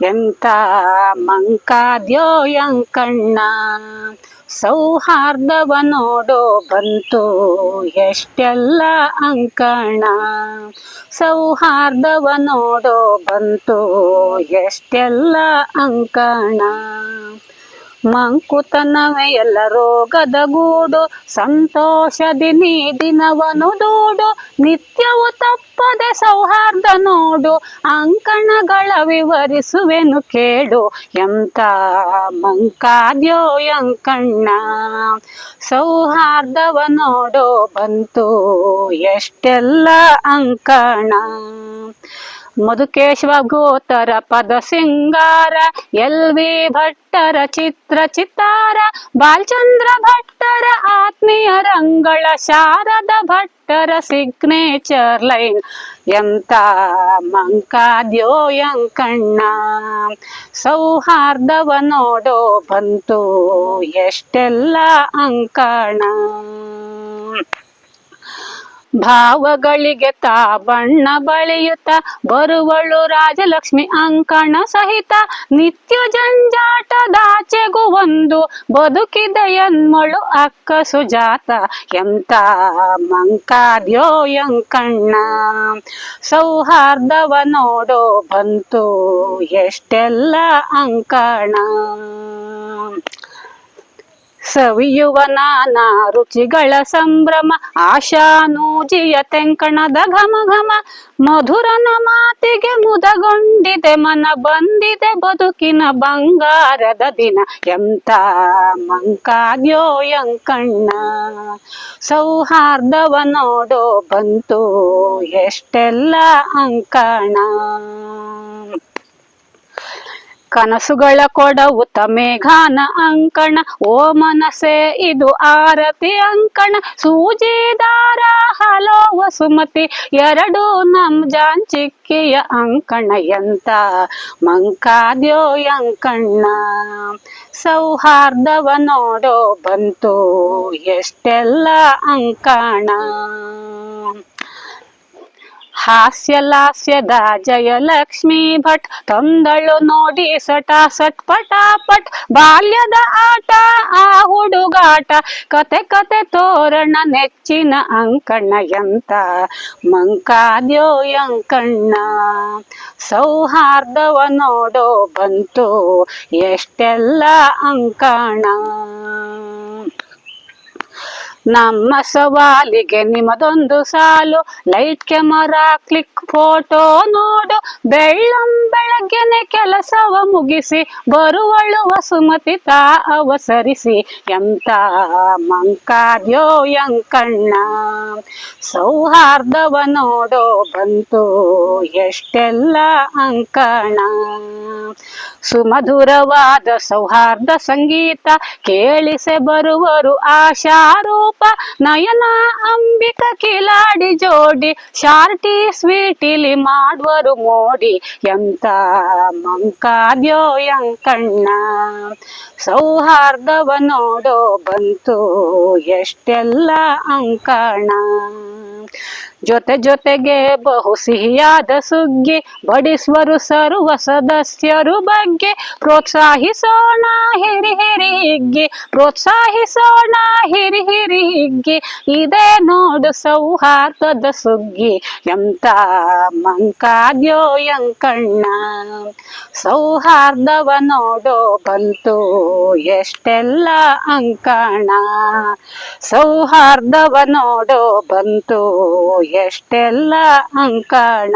ಎಂತ ಮಂಕಾದ್ಯೋ ಯಂಕಣ್ಣ ಸೌಹಾರ್ದವ ನೋಡೋ ಬಂತು ಎಷ್ಟೆಲ್ಲ ಅಂಕಣ ಸೌಹಾರ್ದವ ನೋಡೋ ಬಂತು ಎಷ್ಟೆಲ್ಲ ಅಂಕಣ ಮಂಕುತನವೇ ಎಲ್ಲ ರೋಗದ ಗೂಡು. ಸಂತೋಷದಿ ನೀ ದಿನವನು ದೂಡು. ನಿತ್ಯವು ತಪ್ಪದೆ ಸೌಹಾರ್ದ ನೋಡು. ಅಂಕಣಗಳ ವಿವರಿಸುವೆನು ಕೇಳು ಎಂತ ಮಂಕಾದ್ಯೋ ಅಂಕಣ್ಣ. ಸೌಹಾರ್ದವ ನೋಡೋ ಬಂತು ಎಷ್ಟೆಲ್ಲ ಅಂಕಣ. ಮಧುಕೇಶವ ಗೋತರ ಪದ ಸಿಂಗಾರ ಎಲ್ ವಿ ಭಟ್ಟರ ಚಿತ್ರ ಚಿತ್ತಾರ, ಬಾಲಚಂದ್ರ ಭಟ್ಟರ ಆತ್ಮೀಯ ರಂಗಳ, ಶಾರದ ಭಟ್ಟರ ಸಿಗ್ನೇಚರ್ ಲೈನ್ ಎಂತ ಮಂಕಾದ್ಯೋ ಯಂಕಣ್ಣ ಸೌಹಾರ್ದವ ನೋಡೋ ಬಂತು ಎಷ್ಟೆಲ್ಲ ಅಂಕಣ. ಭಾವಗಳಿಗೆ ತಾ ಬಣ್ಣ ಬಳಿಯುತ್ತ ಬರುವಳು ರಾಜಲಕ್ಷ್ಮಿ ಅಂಕಣ ಸಹಿತ ನಿತ್ಯ ಜಂಜಾಟದಾಚೆಗೂ ಒಂದು ಬದುಕಿದ ಎನ್ಮಳು ಅಕ್ಕ ಸುಜಾತ. ಎಂತ ಮಂಕಾದ್ಯೋ ಎಂಕಣ್ಣ ಸೌಹಾರ್ದವ ನೋಡೋ ಬಂತು ಎಷ್ಟೆಲ್ಲ ಅಂಕಣ. ಸವಿಯುವ ನಾನಾ ರುಚಿಗಳ ಸಂಭ್ರಮ, ಆಶಾನೂಜಿಯ ತೆಂಕಣದ ಘಮ ಘಮ, ಮಧುರನ ಮಾತಿಗೆ ಮುದಗೊಂಡಿದೆ ಮನ ಬಂದಿದೆ ಬದುಕಿನ ಬಂಗಾರದ ದಿನ. ಎಂತ ಮಂಕಾದ್ಯೋ ಎಂಕಣ್ಣ ಸೌಹಾರ್ದವ ನೋಡೋ ಬಂತು ಎಷ್ಟೆಲ್ಲ ಅಂಕಣ. ಕನಸುಗಳ ಕೊಡವು ತಮೇಘಾನ ಅಂಕಣ, ಓ ಮನಸೆ ಇದು ಆರತಿ ಅಂಕಣ, ಸೂಜಿದಾರ ಹಲೋ ವಸುಮತಿ ಎರಡು ನಮ್ ಜಾಂಚಿಕ್ಕಿಯ ಅಂಕಣ, ಎಂತ ಮಂಕಾದ್ಯೋ ಅಂಕಣ್ಣ, ಸೌಹಾರ್ದವ ನೋಡೋ ಬಂತು ಎಷ್ಟೆಲ್ಲ ಅಂಕಣ. ಹಾಸ್ಯ ಲಾಸ್ಯದ ಜಯಲಕ್ಷ್ಮಿ ಭಟ್, ತಂದಳು ನೋಡಿ ಸಟ ಸಟ್ ಪಟಾಪಟ್, ಬಾಲ್ಯದ ಆಟ, ಆ ಹುಡುಗಾಟ, ಕತೆ ಕತೆ ತೋರಣ ನೆಚ್ಚಿನ ಅಂಕಣ್ಣ ಎಂತ, ಮಂಕಾದ್ಯೋ ಅಂಕಣ್ಣ, ಸೌಹಾರ್ದವ ನೋಡೋ ಬಂತು ಎಷ್ಟೆಲ್ಲ ಅಂಕಣ. ನಮ್ಮ ಸವಾಲಿಗೆ ನಿಮ್ಮದೊಂದು ಸಾಲು. ಲೈಟ್ ಕ್ಯಾಮರಾ ಕ್ಲಿಕ್ ಫೋಟೋ ನೋಡು. ಬೆಳ್ಳಂ ಬೆಳಗ್ಗೆನೆ ಕೆಲಸವ ಮುಗಿಸಿ, ಬರುವಳು ವಸುಮತಿ ತಾ ಅವಸರಿಸಿ. ಎಂತ ಮಂಕಾದ್ಯೋ ಯಂಕಣ್ಣ ಸೌಹಾರ್ದವ ನೋಡೋ ಬಂತು ಎಷ್ಟೆಲ್ಲ ಅಂಕಣ ಸುಮಧುರವಾದ ಸೌಹಾರ್ದ ಸಂಗೀತ ಕೇಳಿಸೆ ಬರುವರು ಆಶಾರೂಪ ನಯನ ಅಂಬಿಕ ಕಿಲಾಡಿ ಜೋಡಿ, ಶಾರ್ಟಿ ಸ್ವೀಟಿಲಿ ಮಾಡುವರು ಮೋಡಿ. ಎಂತ ಮಂಕಾದ್ಯೋ ಎಂಕಣ್ಣ ಸೌಹಾರ್ದವ ನೋಡೋ ಬಂತು ಎಷ್ಟೆಲ್ಲ ಅಂಕಣ. ಜೊತೆ ಜೊತೆಗೆ ಬಹು ಸಿಹಿಯಾದ ಸುಗ್ಗಿ, ಬಡಿಸುವರು ಸರ್ವ ಸದಸ್ಯರು ಬಗ್ಗೆ. ಪ್ರೋತ್ಸಾಹಿಸೋಣ, ಹಿರಿ ಹಿರಿ ಹಿಗ್ಗಿ. ಪ್ರೋತ್ಸಾಹಿಸೋಣ, ಹಿರಿ ಹಿರಿ ಹಿಗ್ಗಿ. ಇದೇ ನೋಡು ಸೌಹಾರ್ದದ ಸುಗ್ಗಿ. ಎಂತ ಮಂಕಾದ್ಯೋ ಎಂಕಣ್ಣ. ಸೌಹಾರ್ದವ ನೋಡೋ ಬಂತು ಎಷ್ಟೆಲ್ಲ ಅಂಕಣ. ಸೌಹಾರ್ದವ ನೋಡೋ ಬಂತು ಎಷ್ಟೆಲ್ಲ ಅಂಕಣ.